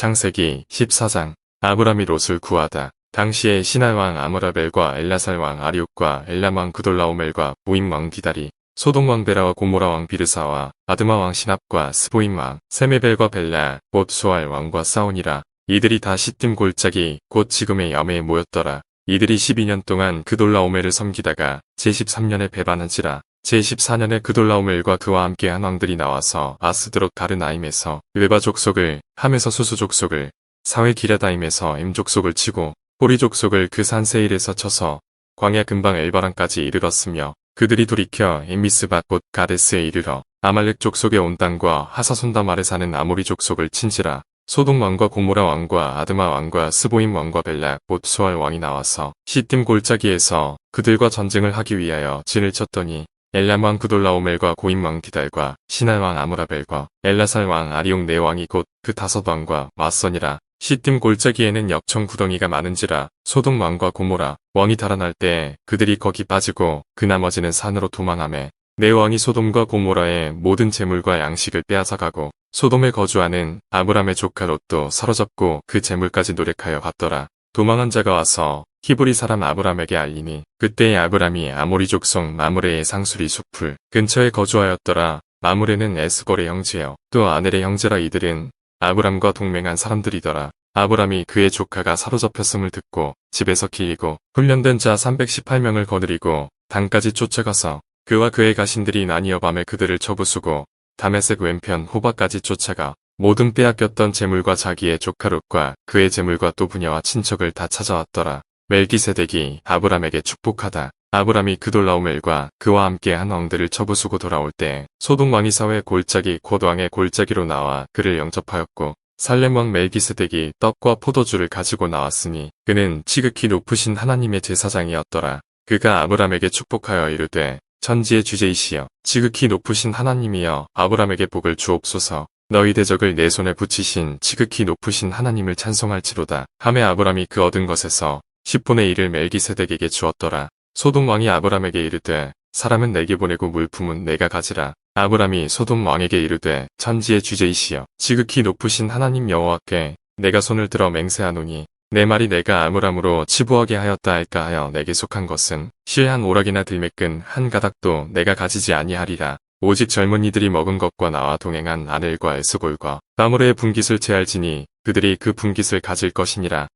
창세기 14장 아브라미 롯을 구하다. 당시에 신할왕 아므라벨과 엘라살왕 아리옥과 엘람왕 그돌라오멜과 모임왕 디다리 소동왕 베라와 고모라왕 비르사와 아드마왕 신압과 스보임왕 세메벨과 벨라 곧 수알 왕과 싸우니라. 이들이 다 시딤 골짜기 곧 지금의 야매에 모였더라. 이들이 12년 동안 그돌라오멜을 섬기다가 제13년에 배반한지라. 제14년에 그돌라오멜과 그와 함께한 왕들이 나와서 아스드롯 가르나임에서 르바 족속을 함에서 수수 족속을 사회 기라다임에서 임 족속을 치고 호리 족속을 그 산세일에서 쳐서 광야 근방 엘바랑까지 이르렀으며 그들이 돌이켜 엠미스밭 곧 가데스에 이르러 아말렉 족 속의 온 땅과 하사손담 아래 사는 아모리 족 속을 친지라 소동 왕과 고모라 왕과 아드마 왕과 스보임 왕과 벨라 곧 수알 왕이 나와서 시딤 골짜기에서 그들과 전쟁을 하기 위하여 진을 쳤더니 엘람 왕 구돌라오멜과 고임 왕 디달과 신할 왕 아므라벨과 엘라살 왕 아리옥 네 왕이 곧 그 다섯 왕과 맞서니라 시딤 골짜기에는 역청 구덩이가 많은지라 소동 왕과 고모라 왕이 달아날 때 그들이 거기 빠지고 그 나머지는 산으로 도망하매 네 왕이 소돔과 고모라의 모든 재물과 양식을 빼앗아가고 소돔에 거주하는 아브람의 조카 롯도 사로잡고 그 재물까지 노력하여 갔더라. 도망한 자가 와서 히브리 사람 아브람에게 알리니 그때의 아브람이 아모리 족 속 마므레의 상수리 숲풀 근처에 거주하였더라. 마므레는 에스골의 형제여 또 아넬의 형제라 이들은 아브람과 동맹한 사람들이더라. 아브람이 그의 조카가 사로잡혔음을 듣고 집에서 길리고 훈련된 자 318명을 거느리고 단까지 쫓아가서 그와 그의 가신들이 나뉘어 밤에 그들을 쳐부수고 다메섹 왼편 호바까지 쫓아가 모든 빼앗겼던 재물과 자기의 조카 롯과 그의 재물과 또 부녀와 친척을 다 찾아왔더라. 멜기세덱이 아브람에게 축복하다. 아브람이 그돌라오멜과 그와 함께 한 왕들을 쳐부수고 돌아올 때 소동 왕이 사회 골짜기 곧 왕의 골짜기로 나와 그를 영접하였고 살렘 왕 멜기세덱이 떡과 포도주를 가지고 나왔으니 그는 지극히 높으신 하나님의 제사장이었더라. 그가 아브람에게 축복하여 이르되 천지의 주제이시여 지극히 높으신 하나님이여 아브람에게 복을 주옵소서 너희 대적을 내 손에 붙이신 지극히 높으신 하나님을 찬송할지로다. 함에 아브람이 그 얻은 것에서 10분의 1을 멜기세덱에게 주었더라. 소돔 왕이 아브람에게 이르되 사람은 내게 보내고 물품은 내가 가지라. 아브람이 소돔 왕에게 이르되 천지의 주제이시여 지극히 높으신 하나님 여호와께 내가 손을 들어 맹세하노니 내 말이 내가 아므람으로 치부하게 하였다 할까 하여 내게 속한 것은 실한 오락이나 들매끈 한 가닥도 내가 가지지 아니하리라. 오직 젊은이들이 먹은 것과 나와 동행한 아넬과 에스골과 나무레의 분깃을 제할지니 그들이 그 분깃을 가질 것이니라.